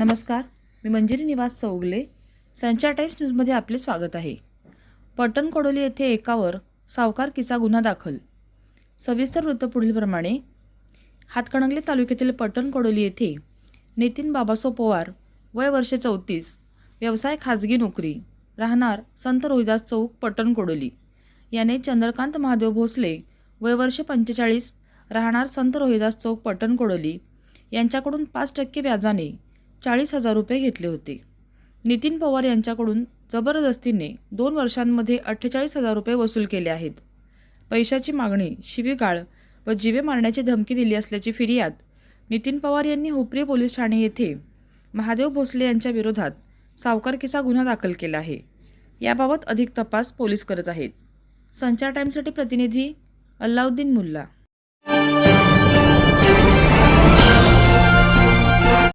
नमस्कार मी मंजिरी निवास चौगले संचार टाईम्स न्यूजमध्ये आपले स्वागत आहे. पट्टण कोडोली येथे एकावर सावकारकीचा गुन्हा दाखल. सविस्तर वृत्त पुढीलप्रमाणे हातकणंगले तालुक्यातील पट्टण कोडोली येथे नितीन बाबासो पवार वय वर्षे चौतीस व्यवसाय खाजगी नोकरी राहणार संत रोहिदास चौक पट्टण कोडोली. याने चंद्रकांत महादेव भोसले वय वर्ष पंचेचाळीस राहणार संत रोहिदास चौक पटण कोडोली यांच्याकडून पाच टक्के व्याजाने चाळीस हजार रुपये घेतले होते. नितीन पवार यांच्याकडून जबरदस्तीने दोन वर्षांमध्ये अठ्ठेचाळीस हजार रुपये वसूल केले आहेत. पैशाची मागणी शिवीगाळ व जिवे मारण्याची धमकी दिली असल्याची फिर्याद नितीन पवार यांनी हुपरी पोलीस ठाणे येथे महादेव भोसले यांच्या विरोधात सावकारकीचा गुन्हा दाखल केला आहे. याबाबत अधिक तपास पोलीस करत आहेत. संचार टाईमसाठी प्रतिनिधी अल्लाउद्दीन मुल्ला.